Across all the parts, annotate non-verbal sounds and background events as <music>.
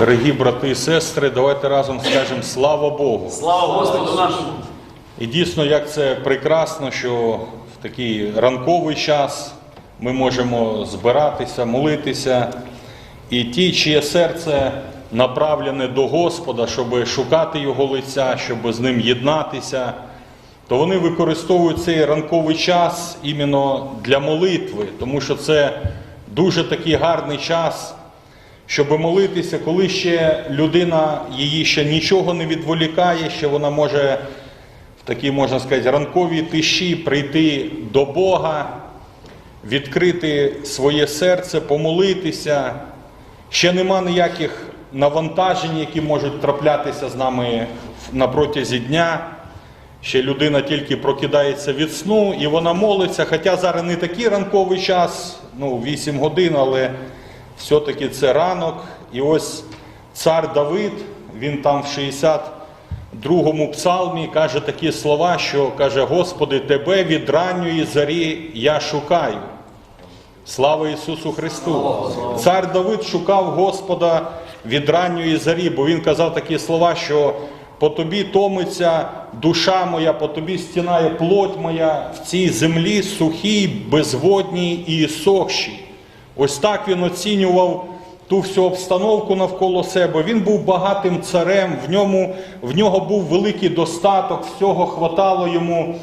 Дорогі брати і сестри, давайте разом скажемо слава Богу. Слава Господу нашому! І дійсно, як це прекрасно, що в такий ранковий час ми можемо збиратися, молитися. І ті, чиє серце направлене до Господа, щоб шукати Його лиця, щоб з ним єднатися, то вони використовують цей ранковий час іменно для молитви, тому що це дуже такий гарний час, щоб молитися, коли ще людина її ще нічого не відволікає, ще вона може в такій, можна сказати, ранковій тиші прийти до Бога, відкрити своє серце, помолитися. Ще нема ніяких навантажень, які можуть траплятися з нами на протязі дня. Ще людина тільки прокидається від сну і вона молиться. Хоча зараз не такий ранковий час, ну 8 годин, але все-таки це ранок. І ось цар Давид, він там в 62-му псалмі каже такі слова, що каже: Господи, Тебе від ранньої зарі я шукаю. Слава Ісусу Христу! Цар Давид шукав Господа від ранньої зарі, бо він казав такі слова, що по тобі томиться душа моя, по тобі стінає плоть моя в цій землі сухій, безводній і сохшій. Ось так він оцінював ту всю обстановку навколо себе. Він був багатим царем, в, ньому, в нього був великий достаток, всього хватало йому.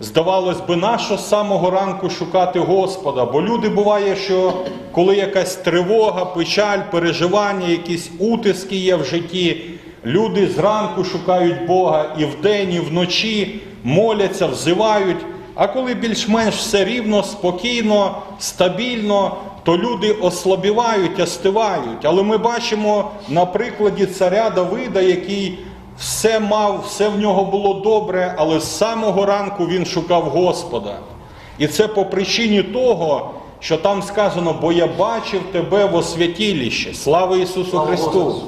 Здавалось би, нащо з самого ранку шукати Господа? Бо люди буває, що коли якась тривога, печаль, переживання, якісь утиски є в житті, люди зранку шукають Бога і вдень, і вночі моляться, взивають. А коли більш-менш все рівно, спокійно, стабільно, то люди ослабівають, остивають. Але ми бачимо на прикладі царя Давида, який все мав, все в нього було добре, але з самого ранку він шукав Господа. І це по причині того, що там сказано, бо я бачив тебе во святіліще. Слава Ісусу Христу!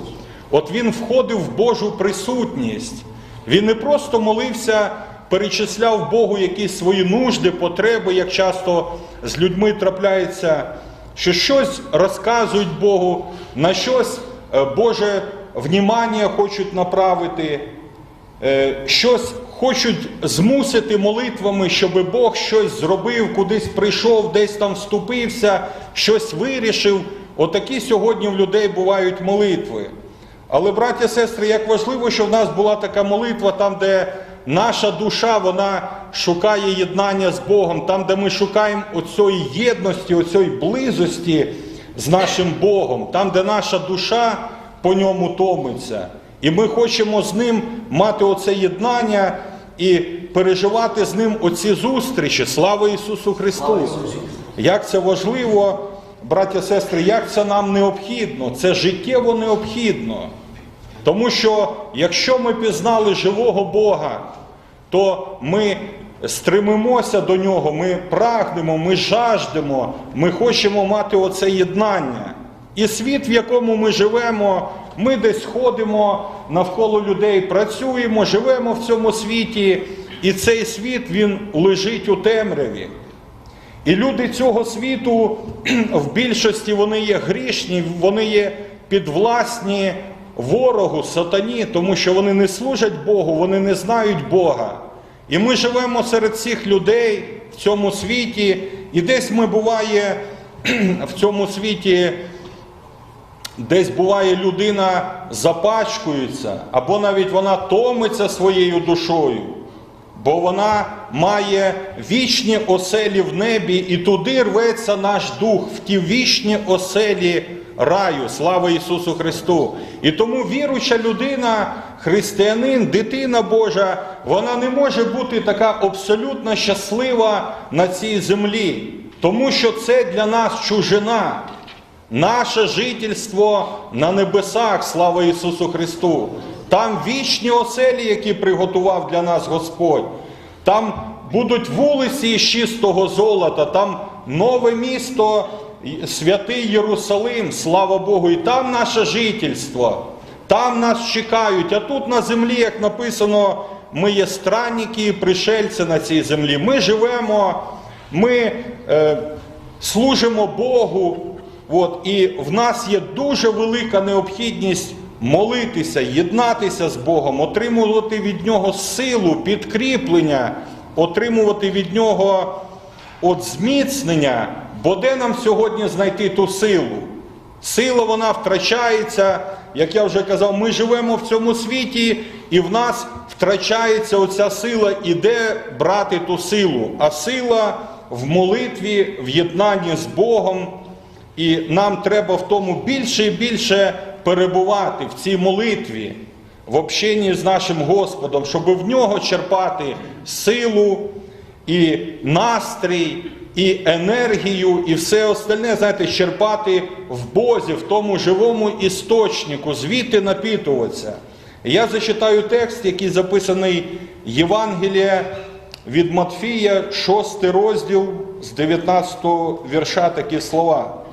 От він входив в Божу присутність. Він не просто молився, перечисляв Богу якісь свої нужди, потреби, як часто з людьми трапляється, що щось розказують Богу, на щось е, Боже внімання хочуть направити, е, щось хочуть змусити молитвами, щоб Бог щось зробив, кудись прийшов, десь там вступився, щось вирішив. Отакі сьогодні в людей бувають молитви. Але, браття, сестри, як важливо, що в нас була така молитва, там, де наша душа вона шукає єднання з Богом, там, де ми шукаємо оцієї єдності, оцієї близості з нашим Богом, там, де наша душа по ньому томиться. І ми хочемо з ним мати оце єднання і переживати з ним оці зустрічі. Слава Ісусу Христу! Як це важливо, браття сестри, як це нам необхідно? Це життєво необхідно. Тому що якщо ми пізнали живого Бога, то ми стремимося до нього, ми прагнемо, ми жаждемо, ми хочемо мати оце єднання. І світ, в якому ми живемо, ми десь ходимо навколо людей, працюємо, живемо в цьому світі, і цей світ він лежить у темряві. І люди цього світу <clears throat> в більшості вони є грішні, вони є підвласні ворогу, сатані, тому що вони не служать Богу, вони не знають Бога. І ми живемо серед цих людей в цьому світі, і десь ми буває <clears throat> в цьому світі, десь буває людина запачкується, або навіть вона томиться своєю душою бо вона має вічні оселі в небі, і туди рветься наш дух в ті вічні оселі раю. Слава Ісусу Христу! І тому віруюча людина, християнин, дитина Божа, вона не може бути така абсолютно щаслива на цій землі, тому що це для нас чужина. Наше жительство на небесах, слава Ісусу Христу. Там вічні оселі, які приготував для нас Господь. Там будуть вулиці із чистого золота, там нове місто, святий Єрусалим, слава Богу, і там наше жительство. Там нас чекають. А тут на землі, як написано, ми є странники і пришельці на цій землі. Ми живемо, ми е, служимо Богу. От, і в нас є дуже велика необхідність молитися, єднатися з Богом, отримувати від Нього силу, підкріплення, отримувати від Нього от зміцнення. Бо де нам сьогодні знайти ту силу? Сила вона втрачається, як я вже казав, ми живемо в цьому світі, і в нас втрачається оця сила, і де брати ту силу. А сила в молитві, в єднанні з Богом. І нам треба в тому більше і більше перебувати в цій молитві, в общенні з нашим Господом, щоб в нього черпати силу і настрій, і енергію, і все остальне, знаєте, черпати в Бозі, в тому живому істочнику, звідти напітуватися. Я зачитаю текст, який записаний Євангелія від Матфія, 6 розділ з 19 вірша такі слова.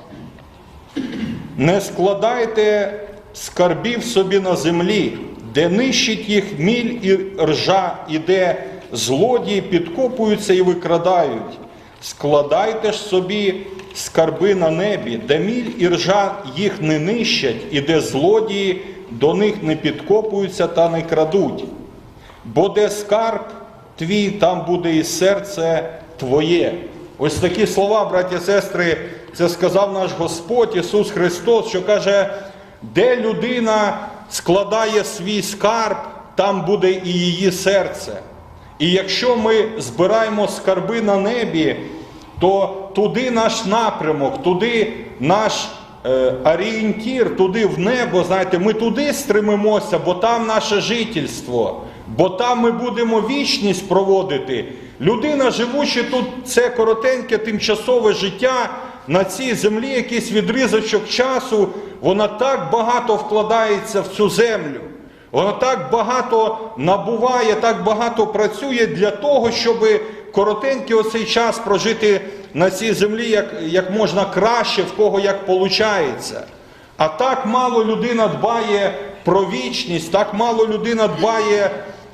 Не складайте скарбів собі на землі, де нищить їх міль і ржа, і де злодії підкопуються і викрадають. Складайте ж собі скарби на небі, де міль і ржа їх не нищать, і де злодії до них не підкопуються та не крадуть. Бо де скарб твій, там буде і серце твоє. Ось такі слова, браті сестри, це сказав наш Господь Ісус Христос, що каже, де людина складає свій скарб, там буде і її серце. І якщо ми збираємо скарби на небі, то туди наш напрямок, туди наш е, орієнтір, туди в небо, знаєте, ми туди стремимося, бо там наше жительство, бо там ми будемо вічність проводити. Людина, живучи тут, це коротеньке тимчасове життя на цій землі, якийсь відрізочок часу, вона так багато вкладається в цю землю. Вона так багато набуває, так багато працює для того, щоб коротенький оцей час прожити на цій землі як, як можна краще, в кого як виходить. А так мало людина дбає про вічність, так мало людина дбає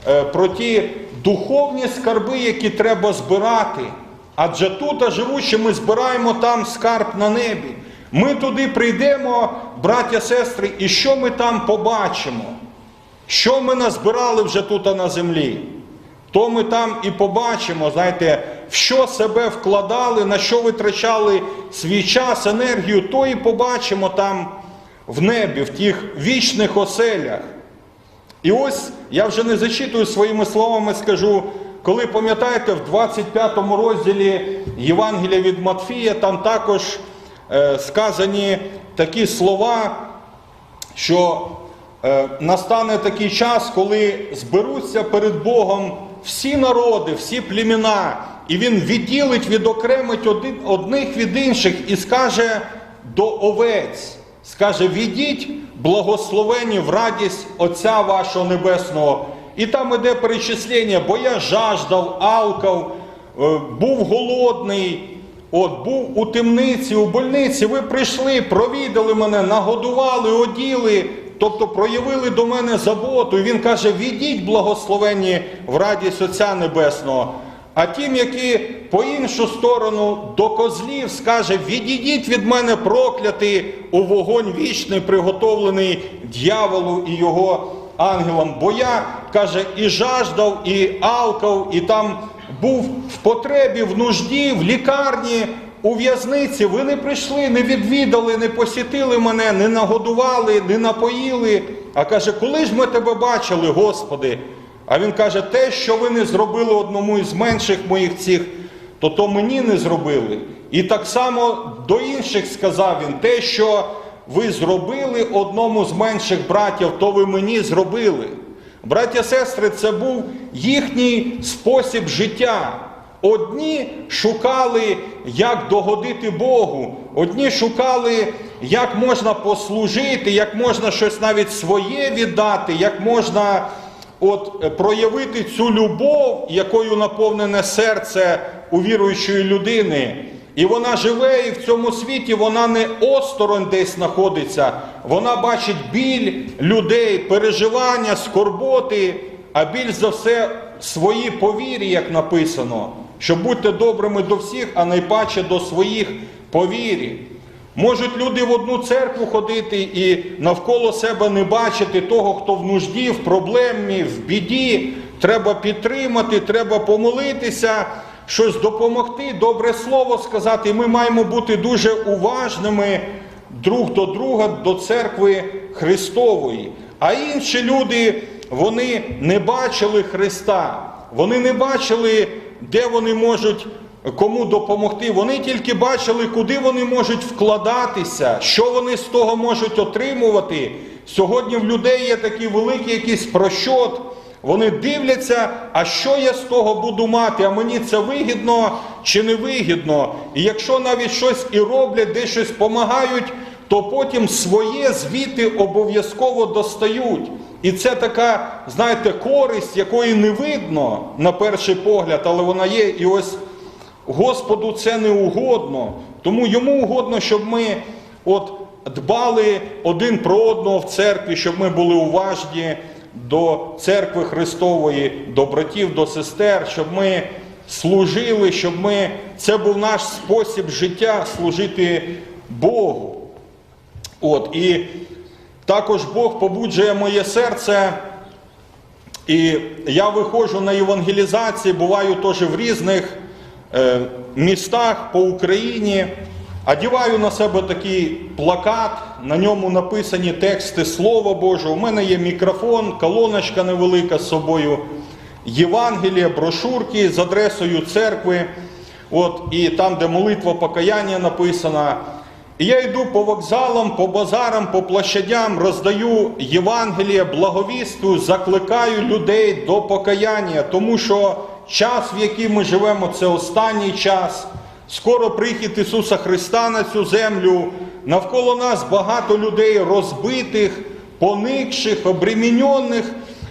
е, про ті духовні скарби, які треба збирати. Адже тут, живучи, ми збираємо там скарб на небі. Ми туди прийдемо, браття, сестри, і що ми там побачимо? Що ми назбирали вже тут на землі? То ми там і побачимо, знаєте, в що себе вкладали, на що витрачали свій час, енергію, то і побачимо там в небі, в тих вічних оселях. І ось я вже не зачитую своїми словами, скажу, коли пам'ятаєте, в 25 розділі Євангелія від Матфія, там також е, сказані такі слова, що е, настане такий час, коли зберуться перед Богом всі народи, всі племена, і Він відділить, відокремить один, одних від інших і скаже до овець, скаже, відіть благословені в радість Отця вашого Небесного. І там іде перечислення, бо я жаждав, алкав, е, був голодний, от, був у темниці, у больниці. Ви прийшли, провідали мене, нагодували, оділи, тобто проявили до мене заботу. І він каже: відіть благословені в радість Отця Небесного. А тим, які по іншу сторону до козлів, скаже: відійдіть від мене прокляти у вогонь вічний, приготовлений дьяволу і його ангелам. Бо я каже, і жаждав, і алкав, і там був в потребі, в нужді, в лікарні, у в'язниці. Ви не прийшли, не відвідали, не посітили мене, не нагодували, не напоїли. А каже, коли ж ми тебе бачили, Господи? А він каже, те, що ви не зробили одному із менших моїх цих, то то мені не зробили. І так само до інших сказав він, те, що ви зробили одному з менших братів, то ви мені зробили. Браття сестри, це був їхній спосіб життя. Одні шукали, як догодити Богу, одні шукали, як можна послужити, як можна щось навіть своє віддати, як можна от, проявити цю любов, якою наповнене серце у віруючої людини. І вона живе, і в цьому світі вона не осторонь десь знаходиться. Вона бачить біль людей, переживання, скорботи, а більш за все свої повірі, як написано, що будьте добрими до всіх, а найпаче до своїх повірі. Можуть люди в одну церкву ходити і навколо себе не бачити того, хто в нужді, в проблемі, в біді. Треба підтримати, треба помолитися, щось допомогти, добре слово сказати. І ми маємо бути дуже уважними друг до друга, до церкви Христової. А інші люди, вони не бачили Христа, вони не бачили, де вони можуть кому допомогти. Вони тільки бачили, куди вони можуть вкладатися, що вони з того можуть отримувати. Сьогодні в людей є такий великий якийсь прощот. Вони дивляться, а що я з того буду мати, а мені це вигідно чи не вигідно. І якщо навіть щось і роблять, де щось допомагають, то потім своє звіти обов'язково достають. І це така, знаєте, користь, якої не видно на перший погляд, але вона є. І ось Господу це не угодно. Тому йому угодно, щоб ми от дбали один про одного в церкві, щоб ми були уважні до церкви Христової, до братів, до сестер, щоб ми служили, щоб ми це був наш спосіб життя служити Богу. От, і також Бог побуджує моє серце. І я виходжу на евангелізації, буваю теж в різних е, містах по Україні, одіваю на себе такий плакат, на ньому написані тексти Слова Божого. У мене є мікрофон, колоночка невелика з собою, Євангелія, брошурки з адресою церкви. От, і там, де молитва покаяння написана. І я йду по вокзалам, по базарам, по площадям, роздаю Євангеліє, благовістую, закликаю людей до покаяння, тому що час, в який ми живемо, це останній час. Скоро прихід Ісуса Христа на цю землю. Навколо нас багато людей розбитих, поникших, обремінених,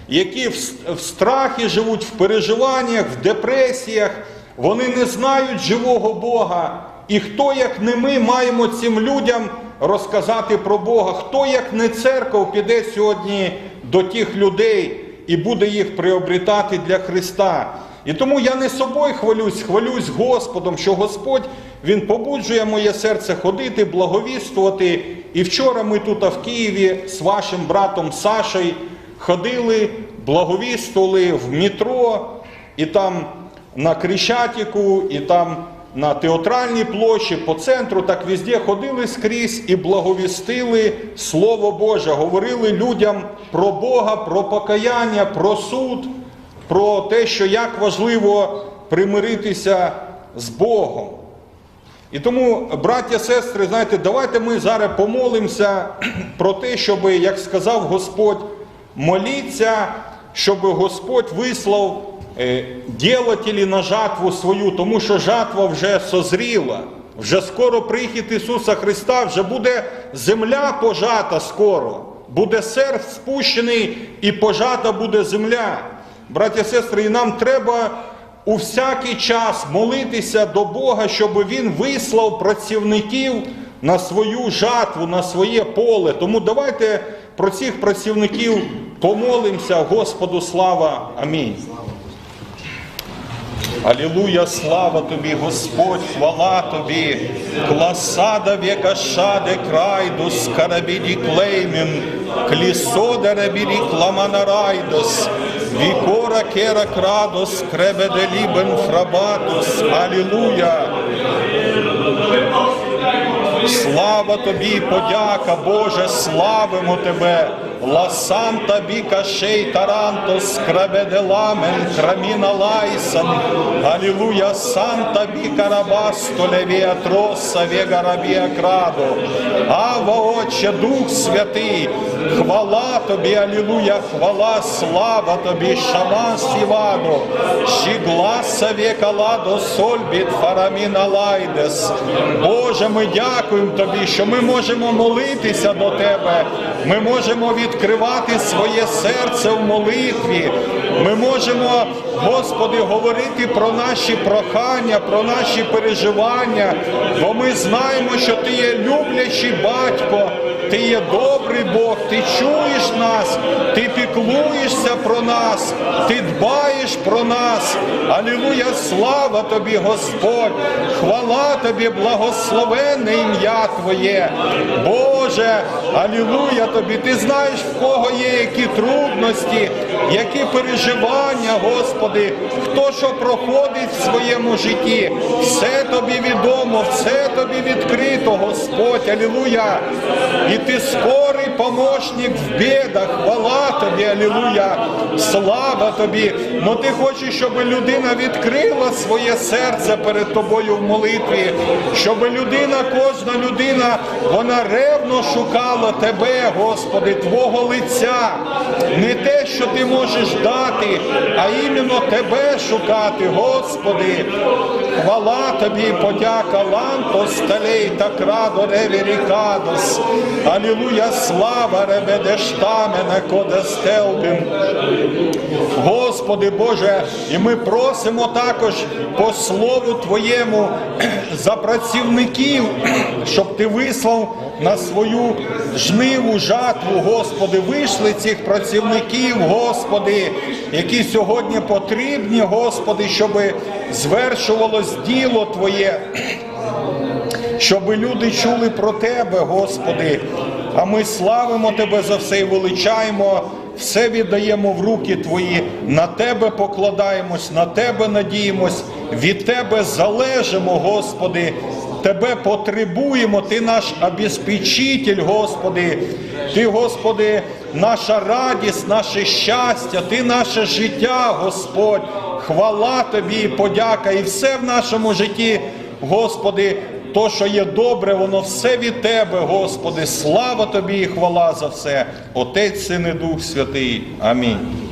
які в страхі живуть, в переживаннях, в депресіях. Вони не знають живого Бога. І хто, як не ми, маємо цим людям розказати про Бога? Хто, як не церков, піде сьогодні до тих людей і буде їх приобретати для Христа? І тому я не собою хвалюсь, хвалюсь Господом, що Господь Він побуджує моє серце ходити, благовістувати. І вчора ми тут в Києві з вашим братом Сашею ходили, благовістували в метро, і там на Крещатику, і там на театральній площі, по центру, так везде ходили скрізь і благовістили Слово Боже, говорили людям про Бога, про покаяння, про суд, про те, що як важливо примиритися з Богом. І тому, браття, сестри, знаєте, давайте ми зараз помолимося про те, щоб, як сказав Господь, моліться, щоб Господь вислав е, ділателі на жатву свою, тому що жатва вже созріла. Вже скоро прихід Ісуса Христа, вже буде земля пожата скоро, буде серф спущений і пожата буде земля. Браття, сестри, і нам треба у всякий час молитися до Бога, щоб Він вислав працівників на свою жатву, на своє поле. Тому давайте про цих працівників помолимося. Господу слава. Амінь. Алілуя, слава тобі, Господь, хвала тобі, класада века шаде крайдус, карабіді клеймін, клісода кламана райдос, вікора кера крадос, кребеделібен лібен фрабатус, Алілуя. Слава тобі, подяка, Боже, славимо тебе. Ла Санта Біка Шей Тарантос Крабеделамен Краміна Лайсан Алілуя Санта Біка Рабасто Левія Троса Вега Рабія Крадо Ава Отче, Дух Святий, хвала тобі, Алілуя, хвала, слава тобі, Шамас Івану, Щігласа века ладо сольбіт фараміна лайдес. Боже, ми дякуємо тобі, що ми можемо молитися до тебе. Ми можемо відкривати своє серце в молитві. Ми можемо, Господи, говорити про наші прохання, про наші переживання, бо ми знаємо, що Ти є люблячий батько, Ти є добрий Бог, ти чуєш нас, ти піклуєшся про нас, ти дбаєш про нас. Алілуя, слава тобі, Господь! Хвала тобі, благословенне ім'я Твоє. Боже, алілуя тобі! Ти знаєш, в кого є які трудності, які переживання, Господи, хто що проходить в своєму житті. Все тобі відомо, все тобі відкрито, Господь, алілуя. І ти скорий помощник в бідах, хвала тобі, алілуя, слава тобі. Но ти хочеш, щоб людина відкрила своє серце перед тобою в молитві, щоб людина, кожна людина, вона ревно шукала тебе, Господи, Твого лиця. Не те, що ти можеш дати, а іменно тебе шукати, Господи. Хвала тобі, подяка ланто сталей та крадо реверікадос. Алілуя, слава ребедештамене кодестелбим. Господи Боже, і ми просимо також по слову Твоєму <clears throat> за працівників, щоб Ти вислав на свою жниву жатву, Господи, вийшли цих працівників, Господи, які сьогодні потрібні, Господи, щоб звершувалось діло Твоє щоб люди чули про Тебе, Господи. А ми славимо Тебе за все і величаємо, все віддаємо в руки Твої, на Тебе покладаємось, на Тебе надіємось, від Тебе залежимо, Господи. Тебе потребуємо, Ти наш обезпечитель, Господи. Ти, Господи, наша радість, наше щастя, Ти наше життя, Господь. Хвала Тобі подяка, і все в нашому житті, Господи, то, що є добре, воно все від Тебе, Господи. Слава Тобі і хвала за все. Отець, Син і Дух Святий. Амінь.